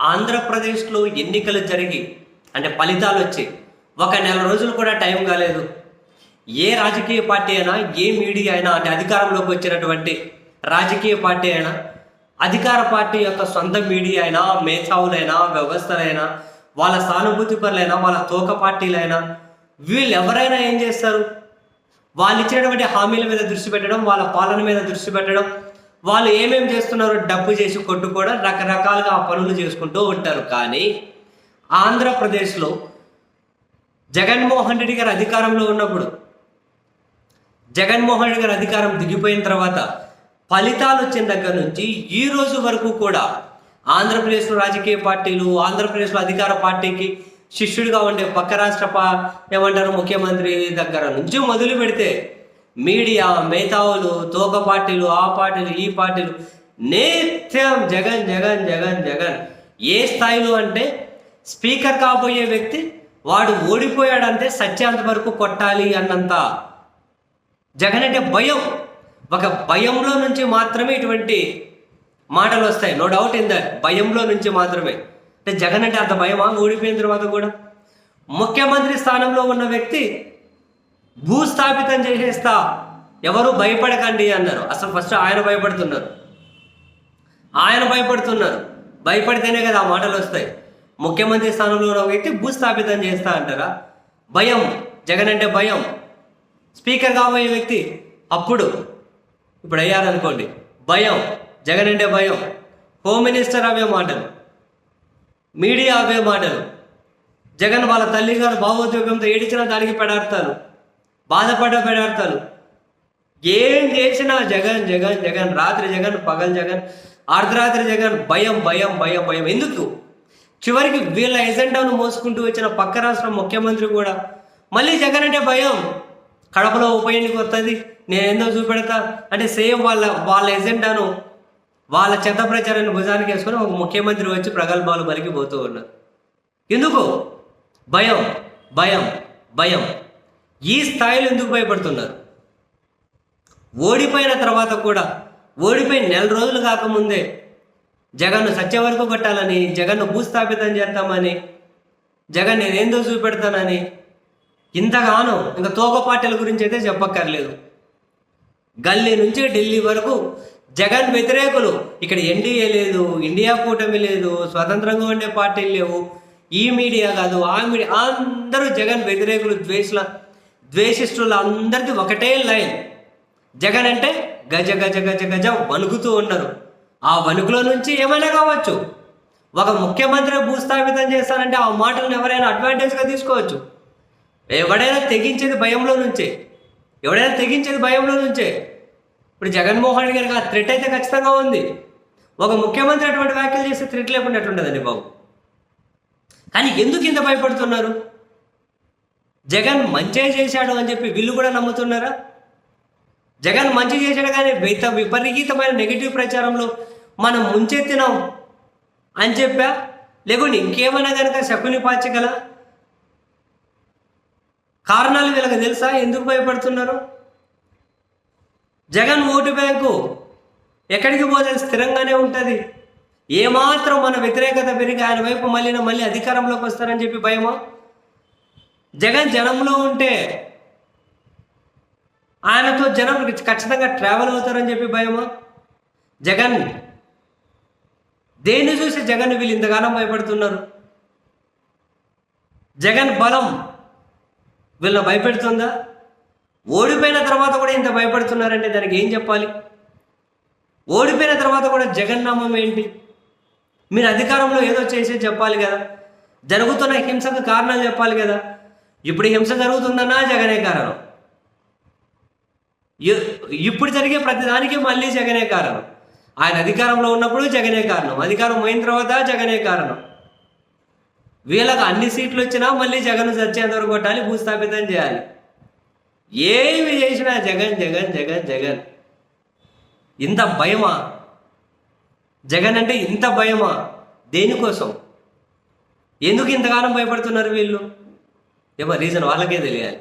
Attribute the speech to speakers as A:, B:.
A: ఆంధ్రప్రదేశ్లో ఎన్నికలు జరిగి అంటే ఫలితాలు వచ్చి ఒక నెల రోజులు కూడా టైం కాలేదు. ఏ రాజకీయ పార్టీ అయినా ఏ మీడియా అయినా అంటే అధికారంలోకి వచ్చినటువంటి రాజకీయ పార్టీ అయినా అధికార పార్టీ యొక్క సొంత మీడియా అయినా మేధావులైనా వ్యవస్థలైనా వాళ్ళ సానుభూతి పరులైనా వాళ్ళ తోక పార్టీలైనా వీళ్ళు ఎవరైనా ఏం చేస్తారు? వాళ్ళు ఇచ్చినటువంటి హామీల మీద దృష్టి పెట్టడం వాళ్ళ పాలన మీద దృష్టి పెట్టడం వాళ్ళు ఏమేం చేస్తున్నారు డబ్బు చేసి కొట్టుకోవడం రకరకాలుగా ఆ పనులు చేసుకుంటూ ఉంటారు. కానీ ఆంధ్రప్రదేశ్లో జగన్మోహన్ రెడ్డి గారు అధికారంలో ఉన్నప్పుడు జగన్మోహన్ రెడ్డి గారు అధికారం దిగిపోయిన తర్వాత ఫలితాలు వచ్చిన దగ్గర నుంచి ఈ రోజు వరకు కూడా ఆంధ్రప్రదేశ్లో రాజకీయ పార్టీలు ఆంధ్రప్రదేశ్లో అధికార పార్టీకి శిష్యుడిగా ఉండే పక్క రాష్ట్ర ఏమంటారు ముఖ్యమంత్రి దగ్గర నుంచి మొదలు పెడితే మీడియా మేధావులు తోక పార్టీలు ఆ పార్టీలు ఈ పార్టీలు నిత్యం జగన్ జగన్ జగన్ జగన్. ఏ స్థాయిలో అంటే స్పీకర్ కాబోయే వ్యక్తి వాడు ఓడిపోయాడంటే సత్యాంత వరకు కొట్టాలి అన్నంత. జగన్ అంటే భయం. ఒక భయంలో నుంచి మాత్రమే ఇటువంటి మాటలు వస్తాయి. నో డౌట్ ఇన్ దట్ భయంలో నుంచి మాత్రమే. అంటే జగన్ అంటే అంత భయమా? ఓడిపోయిన తర్వాత కూడా. ముఖ్యమంత్రి స్థానంలో ఉన్న వ్యక్తి భూస్థాపితం చేసేస్తా. ఎవరు భయపడకండి అన్నారు. అసలు ఫస్ట్ ఆయన భయపడుతున్నారు. ఆయన భయపడుతున్నారు. భయపడితేనే కదా ఆ మాటలు వస్తాయి. ముఖ్యమంత్రి స్థానంలో ఉన్న వ్యక్తి భూస్థాపితం చేస్తా అంటారా? భయం. జగన్ అంటే భయం. స్పీకర్ కాబోయే వ్యక్తి అప్పుడు. ఇప్పుడు అయ్యారనుకోండి. భయం. జగన్ అంటే భయం. హోమ్ మినిస్టర్ అవే మాటలు. మీడియా అవే మాటలు. జగన్ వాళ్ళ తల్లి గారు భావోద్వేగంతో ఏడిచిన దానికి పెడాడతారు. బాధపడ్డ పెడాడతారు ఏం చేసినా జగన్ జగన్ జగన్ రాత్రి జగన్ పగల్ జగన్ అర్ధరాత్రి జగన్ భయం భయం భయం భయం. ఎందుకు? చివరికి వీళ్ళ ఎజెండాను మోసుకుంటూ వచ్చిన పక్క రాష్ట్ర ముఖ్యమంత్రి కూడా. మళ్ళీ జగన్ అంటే భయం. కడపలో ఉప ఎన్నిక వస్తుంది నేను ఏందో చూపెడతా? అంటే సేమ్ వాళ్ళ వాళ్ళ ఎజెండాను వాళ్ళ చెత్త ప్రచారాన్ని భుజానికి వేసుకొని ఒక ముఖ్యమంత్రి వచ్చి ప్రగల్భాలు పలికిపోతూ ఉన్నారు. ఎందుకు? భయం భయం భయం. ఈ స్థాయిలో ఎందుకు భయపడుతున్నారు? ఓడిపోయిన తర్వాత కూడా ఓడిపోయి నెల రోజులు కాకముందే జగన్ను సత్య వరకు కొట్టాలని జగన్ను భూస్థాపితం చేస్తామని జగన్ నేనేందో చూపెడతానని ఇంతగానో ఇంకా తోక పార్టీల గురించి అయితే చెప్పక్కర్లేదు. గల్లీ నుంచి ఢిల్లీ వరకు జగన్ వ్యతిరేకులు ఇక్కడ ఎన్డీఏ లేదు ఇండియా కూటమి లేదు స్వతంత్రంగా ఉండే పార్టీలు లేవు ఈ మీడియా కాదు ఆ మీడియా అందరూ జగన్ వ్యతిరేకులు ద్వేషల ద్వేషిస్తుల అందరిది ఒకటే లైన్. జగన్ అంటే గజ గజ గజ గజ వణుకుతూ ఉన్నారు. ఆ వణుకులో నుంచి ఏమైనా కావచ్చు? ఒక ముఖ్యమంత్రి భూస్థాపితం చేస్తానంటే ఆ మాటలను ఎవరైనా అడ్వాంటేజ్గా తీసుకోవచ్చు? ఎవడైనా తెగించేది భయంలో నుంచే. ఎవడైనా తెగించేది భయంలో నుంచే. ఇప్పుడు జగన్మోహన్ రెడ్డి గారికి ఆ థ్రెట్ అయితే ఖచ్చితంగా ఉంది. ఒక ముఖ్యమంత్రి అటువంటి వ్యాఖ్యలు చేస్తే థ్రెట్ లేకుండా ఎట్లుండదండి బాబు? కానీ ఎందుకు ఇంత భయపడుతున్నారు? జగన్ మంచి చేశాడు అని చెప్పి వీళ్ళు కూడా నమ్ముతున్నారా? జగన్ మంచి చేశాడు కానీ విత విపరీతమైన నెగిటివ్ ప్రచారంలో మనం ముంచెత్తినాం అని చెప్పా? లేకుంటే ఇంకేమైనా కనుక శకుని పాచగల కారణాలు వీళ్ళకి తెలుసా? ఎందుకు భయపడుతున్నారు? జగన్ ఓటు బ్యాంకు ఎక్కడికి పోతే స్థిరంగానే ఉంటుంది. ఏమాత్రం మన వ్యతిరేకత పెరిగి ఆయన వైపు మళ్ళీ మళ్ళీ అధికారంలోకి వస్తారని చెప్పి భయమా? జగన్ జనంలో ఉంటే ఆయనతో జనం ఖచ్చితంగా ట్రావెల్ అవుతారని చెప్పి భయమా? జగన్ దేన్ని చూసి జగన్ వీళ్ళు ఇంతగానం భయపడుతున్నారు? జగన్ బలం వీళ్ళని భయపెడుతుందా? ఓడిపోయిన తర్వాత కూడా ఇంత భయపడుతున్నారంటే దానికి ఏం చెప్పాలి? ఓడిపోయిన తర్వాత కూడా జగన్ నామం ఏంటి? మీరు అధికారంలో ఏదో చేసే చెప్పాలి కదా. జరుగుతున్న హింసకు కారణాలు చెప్పాలి కదా. ఇప్పుడు హింస జరుగుతుందన్నా జగనే కారణం. ఇప్పుడు జరిగే ప్రతిదానికి మళ్ళీ జగనే కారణం. ఆయన అధికారంలో ఉన్నప్పుడు జగనే కారణం. అధికారం పోయిన తర్వాత జగనే కారణం. వీళ్ళకి అన్ని సీట్లు వచ్చినా మళ్ళీ జగన్ చచ్చేంత వరకు కొట్టాలి భూస్థాపితం చేయాలి. ఏమి చేసినా జగన్ జగన్ జగన్ జగన్. ఇంత భయమా? జగన్ అంటే ఇంత భయమా? దేనికోసం? ఎందుకు ఇంతకాలం భయపడుతున్నారు వీళ్ళు? ఏమో రీజన్ వాళ్ళకే తెలియాలి